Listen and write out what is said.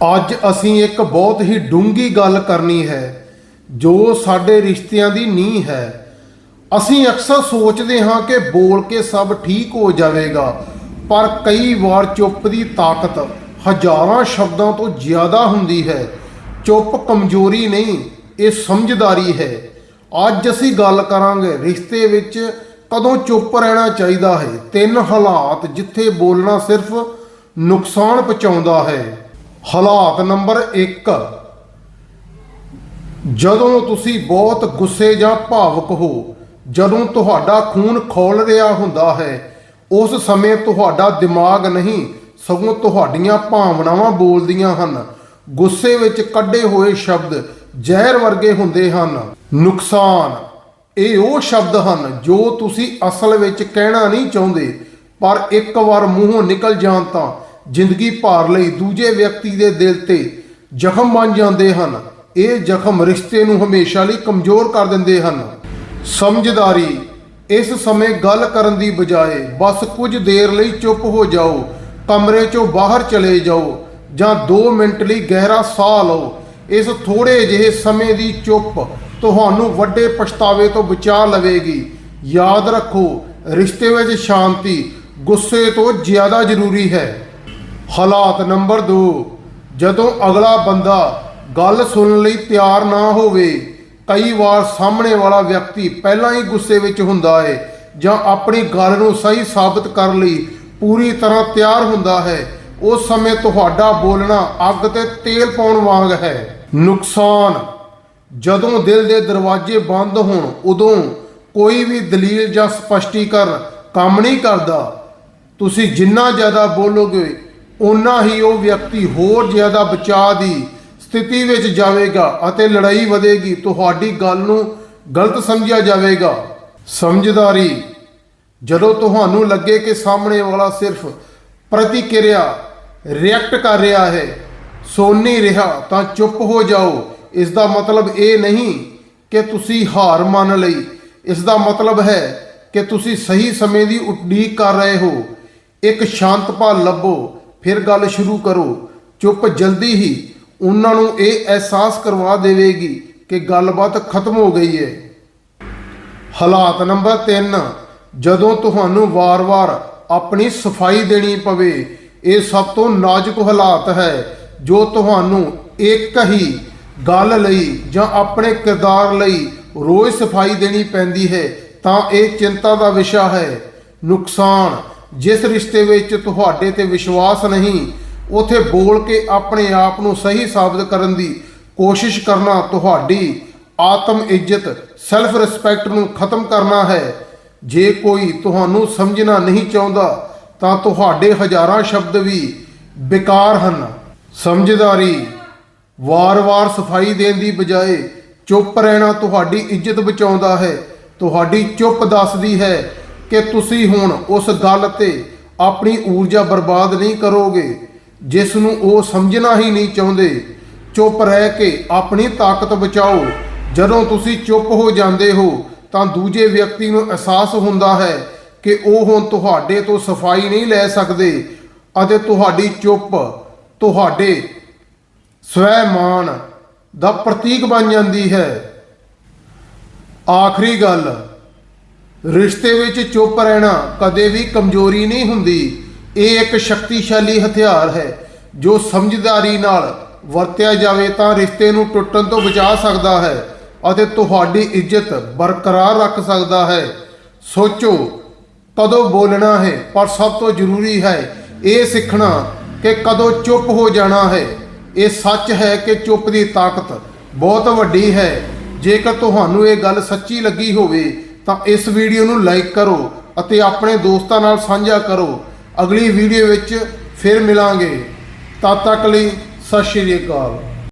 ਅੱਜ ਅਸੀਂ ਇੱਕ ਬਹੁਤ ਹੀ ਡੂੰਗੀ ਗੱਲ ਕਰਨੀ ਹੈ, ਜੋ ਸਾਡੇ ਰਿਸ਼ਤਿਆਂ ਦੀ ਨੀਂਹ ਹੈ। ਅਸੀਂ ਅਕਸਰ ਸੋਚਦੇ ਹਾਂ ਕਿ ਬੋਲ ਕੇ ਸਭ ਠੀਕ ਹੋ ਜਾਵੇਗਾ, ਪਰ ਕਈ ਵਾਰ ਚੁੱਪ ਦੀ ਤਾਕਤ ਹਜ਼ਾਰਾਂ ਸ਼ਬਦਾਂ ਤੋਂ ਜ਼ਿਆਦਾ ਹੁੰਦੀ ਹੈ। ਚੁੱਪ ਕਮਜ਼ੋਰੀ ਨਹੀਂ, ਇਹ ਸਮਝਦਾਰੀ ਹੈ। ਅੱਜ ਅਸੀਂ ਗੱਲ ਕਰਾਂਗੇ ਰਿਸ਼ਤੇ ਵਿੱਚ ਕਦੋਂ ਚੁੱਪ ਰਹਿਣਾ ਚਾਹੀਦਾ ਹੈ, ਤਿੰਨ ਹਾਲਾਤ ਜਿੱਥੇ ਬੋਲਣਾ ਸਿਰਫ ਨੁਕਸਾਨ ਪਹੁੰਚਾਉਂਦਾ ਹੈ। ਹਾਲਾਤ ਨੰਬਰ 1 ਜਦੋਂ ਤੁਸੀਂ ਬਹੁਤ ਗੁੱਸੇ ਜਾਂ ਭਾਵਕ ਹੋ, ਜਦੋਂ ਤੁਹਾਡਾ ਖੂਨ ਖੋਲ ਰਿਹਾ ਹੁੰਦਾ ਹੈ, ਉਸ ਸਮੇਂ ਤੁਹਾਡਾ ਦਿਮਾਗ ਨਹੀਂ, ਸਗੋਂ ਤੁਹਾਡੀਆਂ ਭਾਵਨਾਵਾਂ ਬੋਲਦੀਆਂ ਹਨ। ਗੁੱਸੇ ਵਿੱਚ ਕੱਢੇ ਹੋਏ ਸ਼ਬਦ ਜ਼ਹਿਰ ਵਰਗੇ ਹੁੰਦੇ ਹਨ। ਨੁਕਸਾਨ। ਇਹ ਉਹ ਸ਼ਬਦ ਹਨ ਜੋ ਤੁਸੀਂ ਅਸਲ ਵਿੱਚ ਕਹਿਣਾ ਨਹੀਂ ਚਾਹੁੰਦੇ, ਪਰ ਇੱਕ ਵਾਰ ਮੂੰਹੋਂ ਨਿਕਲ ਜਾਣ ਤਾਂ ਜ਼ਿੰਦਗੀ ਭਾਰ ਲਈ ਦੂਜੇ ਵਿਅਕਤੀ ਦੇ ਦਿਲ ਤੇ ਜ਼ਖਮ ਬਣ ਜਾਂਦੇ ਹਨ। ਇਹ ਜ਼ਖਮ ਰਿਸ਼ਤੇ ਨੂੰ ਹਮੇਸ਼ਾ ਲਈ ਕਮਜ਼ੋਰ ਕਰ ਦਿੰਦੇ ਹਨ। ਸਮਝਦਾਰੀ, ਇਸ ਸਮੇਂ ਗੱਲ ਕਰਨ ਦੀ ਬਜਾਏ ਬਸ ਕੁਝ ਦੇਰ ਲਈ ਚੁੱਪ ਹੋ ਜਾਓ, ਕਮਰੇ ਚੋਂ ਬਾਹਰ ਚਲੇ ਜਾਓ ਜਾਂ 2 ਮਿੰਟ ਲਈ ਗਹਿਰਾ ਸਾਹ ਲਓ। ਇਸ ਥੋੜੇ ਜਿਹੇ ਸਮੇਂ ਦੀ ਚੁੱਪ ਤੁਹਾਨੂੰ ਵੱਡੇ ਪਛਤਾਵੇ ਤੋਂ ਬਚਾ ਲਵੇਗੀ। ਯਾਦ ਰੱਖੋ, ਰਿਸ਼ਤੇ ਵਿੱਚ ਸ਼ਾਂਤੀ ਗੁੱਸੇ ਤੋਂ ਜ਼ਿਆਦਾ ਜ਼ਰੂਰੀ ਹੈ। ਹਾਲਾਤ ਨੰਬਰ 2 ਜਦੋਂ ਅਗਲਾ ਬੰਦਾ ਗੱਲ ਸੁਣਨ ਲਈ ਤਿਆਰ ਨਾ ਹੋਵੇ, ਕਈ ਵਾਰ ਸਾਹਮਣੇ ਵਾਲਾ ਵਿਅਕਤੀ ਪਹਿਲਾਂ ਹੀ ਗੁੱਸੇ ਵਿੱਚ ਹੁੰਦਾ ਹੈ ਜਾਂ ਆਪਣੀ ਗੱਲ ਨੂੰ ਸਹੀ ਸਾਬਤ ਕਰਨ ਲਈ ਪੂਰੀ ਤਰ੍ਹਾਂ ਤਿਆਰ ਹੁੰਦਾ ਹੈ। ਉਸ ਸਮੇਂ ਤੁਹਾਡਾ ਬੋਲਣਾ ਅੱਗ ਤੇ ਤੇਲ ਪਾਉਣ ਵਾਂਗ ਹੈ। ਨੁਕਸਾਨ। ਜਦੋਂ ਦਿਲ ਦੇ ਦਰਵਾਜ਼ੇ ਬੰਦ ਹੋਣ, ਉਦੋਂ ਕੋਈ ਵੀ ਦਲੀਲ ਜਾਂ ਸਪਸ਼ਟੀਕਰਨ ਕੰਮ ਨਹੀਂ ਕਰਦਾ। ਤੁਸੀਂ ਜਿੰਨਾ ਜ਼ਿਆਦਾ ਬੋਲੋਗੇ ਉਨਾ ਹੀ ਉਹ ਵਿਅਕਤੀ ਹੋਰ ਜ਼ਿਆਦਾ ਬਚਾਅ ਦੀ ਸਥਿਤੀ ਵਿੱਚ ਜਾਵੇਗਾ ਅਤੇ ਲੜਾਈ ਵਧੇਗੀ। ਤੁਹਾਡੀ ਗੱਲ ਨੂੰ ਗਲਤ ਸਮਝਿਆ ਜਾਵੇਗਾ। ਸਮਝਦਾਰੀ, ਜਦੋਂ ਤੁਹਾਨੂੰ ਲੱਗੇ ਕਿ ਸਾਹਮਣੇ ਵਾਲਾ ਸਿਰਫ ਪ੍ਰਤੀਕਿਰਿਆ ਰਿਐਕਟ ਕਰ ਰਿਹਾ ਹੈ ਸੋਨੀ ਰਿਹਾ, ਤਾਂ ਚੁੱਪ ਹੋ ਜਾਓ। ਇਸ ਦਾ ਮਤਲਬ ਇਹ ਨਹੀਂ ਕਿ ਤੁਸੀਂ ਹਾਰ ਮੰਨ ਲਈ। ਇਸ ਦਾ ਮਤਲਬ ਹੈ ਕਿ ਤੁਸੀਂ ਸਹੀ ਸਮੇਂ ਦੀ ਉਡੀਕ ਕਰ ਰਹੇ ਹੋ। ਇੱਕ ਸ਼ਾਂਤ ਪਲ ਲੱਭੋ। ਫਿਰ ਗੱਲ ਸ਼ੁਰੂ ਕਰੋ। ਚੁੱਪ ਜਲਦੀ ਹੀ ਉਹਨਾਂ ਨੂੰ ਇਹ ਅਹਿਸਾਸ ਕਰਵਾ ਦੇਵੇਗੀ ਕਿ ਗੱਲਬਾਤ ਖਤਮ ਹੋ ਗਈ ਹੈ। ਹਾਲਾਤ ਨੰਬਰ 3 ਜਦੋਂ ਤੁਹਾਨੂੰ ਵਾਰ-ਵਾਰ ਆਪਣੀ ਸਫ਼ਾਈ ਦੇਣੀ ਪਵੇ, ਇਹ ਸਭ ਤੋਂ ਨਾਜ਼ੁਕ ਹਾਲਾਤ ਹੈ ਜੋ ਤੁਹਾਨੂੰ ਇੱਕ ਹੀ ਗੱਲ ਲਈ ਜਾਂ ਆਪਣੇ ਕਿਰਦਾਰ ਲਈ ਰੋਜ਼ ਸਫ਼ਾਈ ਦੇਣੀ ਪੈਂਦੀ ਹੈ, ਤਾਂ ਇਹ ਚਿੰਤਾ ਦਾ ਵਿਸ਼ਾ ਹੈ। ਨੁਕਸਾਨ ਜਿਸ ਰਿਸ਼ਤੇ ਵਿੱਚ ਤੁਹਾਡੇ ਤੇ ਵਿਸ਼ਵਾਸ ਨਹੀਂ, ਉਥੇ ਬੋਲ ਕੇ ਆਪਣੇ ਆਪ ਨੂੰ ਸਹੀ ਸਾਬਤ ਕਰਨ ਦੀ ਕੋਸ਼ਿਸ਼ ਕਰਨਾ ਤੁਹਾਡੀ ਆਤਮ ਇੱਜ਼ਤ ਸੈਲਫ ਰਿਸਪੈਕਟ ਨੂੰ ਖਤਮ ਕਰਨਾ ਹੈ। ਜੇ ਕੋਈ ਤੁਹਾਨੂੰ ਸਮਝਣਾ ਨਹੀਂ ਚਾਹੁੰਦਾ, ਤਾਂ ਤੁਹਾਡੇ ਹਜ਼ਾਰਾਂ ਸ਼ਬਦ ਵੀ ਬੇਕਾਰ ਹਨ। ਸਮਝਦਾਰੀ, ਵਾਰ-ਵਾਰ ਸਫ਼ਾਈ ਦੇਣ ਦੀ ਬਜਾਏ ਚੁੱਪ ਰਹਿਣਾ ਤੁਹਾਡੀ ਇੱਜ਼ਤ ਬਚਾਉਂਦਾ ਹੈ। ਤੁਹਾਡੀ ਚੁੱਪ ਦੱਸਦੀ ਹੈ ਕਿ ਤੁਸੀਂ ਹੁਣ ਉਸ ਗੱਲ ਤੇ ਆਪਣੀ ਊਰਜਾ ਬਰਬਾਦ ਨਹੀਂ ਕਰੋਗੇ, ਜਿਸ ਨੂੰ ਉਹ ਸਮਝਣਾ ਹੀ ਨਹੀਂ ਚਾਹੁੰਦੇ। ਚੁੱਪ ਰਹਿ ਕੇ ਆਪਣੀ ਤਾਕਤ ਬਚਾਓ। ਜਦੋਂ ਤੁਸੀਂ ਚੁੱਪ ਹੋ ਜਾਂਦੇ ਹੋ, ਤਾਂ ਦੂਜੇ ਵਿਅਕਤੀ ਨੂੰ ਅਹਿਸਾਸ ਹੁੰਦਾ ਹੈ ਕਿ ਉਹ ਹੁਣ ਤੁਹਾਡੇ ਤੋਂ ਸਫ਼ਾਈ ਨਹੀਂ ਲੈ ਸਕਦੇ ਅਤੇ ਤੁਹਾਡੀ ਚੁੱਪ, ਤੁਹਾਡੇ ਸਵੈਮਾਨ ਦਾ ਪ੍ਰਤੀਕ ਬਣ ਜਾਂਦੀ ਹੈ। ਆਖਰੀ ਗੱਲ ਰਿਸ਼ਤੇ ਵਿੱਚ ਚੁੱਪ ਰਹਿਣਾ ਕਦੇ ਵੀ ਕਮਜ਼ੋਰੀ ਨਹੀਂ ਹੁੰਦੀ। ਇਹ ਇੱਕ ਸ਼ਕਤੀਸ਼ਾਲੀ ਹਥਿਆਰ ਹੈ। ਜੋ ਸਮਝਦਾਰੀ ਨਾਲ ਵਰਤਿਆ ਜਾਵੇ ਤਾਂ ਰਿਸ਼ਤੇ ਨੂੰ ਟੁੱਟਣ ਤੋਂ ਬਚਾ ਸਕਦਾ ਹੈ ਅਤੇ ਤੁਹਾਡੀ ਇੱਜ਼ਤ ਬਰਕਰਾਰ ਰੱਖ ਸਕਦਾ ਹੈ। ਸੋਚੋ, ਕਦੋਂ ਬੋਲਣਾ ਹੈ? ਪਰ ਸਭ ਤੋਂ ਜ਼ਰੂਰੀ ਹੈ ਇਹ ਸਿੱਖਣਾ ਕਿ ਕਦੋਂ ਚੁੱਪ ਹੋ ਜਾਣਾ ਹੈ। ਇਹ ਸੱਚ ਹੈ ਕਿ ਚੁੱਪ ਦੀ ਤਾਕਤ ਬਹੁਤ ਵੱਡੀ ਹੈ। ਜੇਕਰ ਤੁਹਾਨੂੰ ਇਹ ਗੱਲ ਸੱਚੀ ਲੱਗੀ ਹੋਵੇ ਤਾਂ ਇਸ ਵੀਡੀਓ ਨੂੰ ਲਾਈਕ ਕਰੋ ਅਤੇ ਆਪਣੇ ਦੋਸਤਾਂ ਨਾਲ ਸਾਂਝਾ ਕਰੋ। ਅਗਲੀ ਵੀਡੀਓ ਵਿੱਚ ਫਿਰ ਮਿਲਾਂਗੇ। ਤਦ ਤੱਕ ਲਈ ਸਤਿ ਸ਼੍ਰੀ ਅਕਾਲ।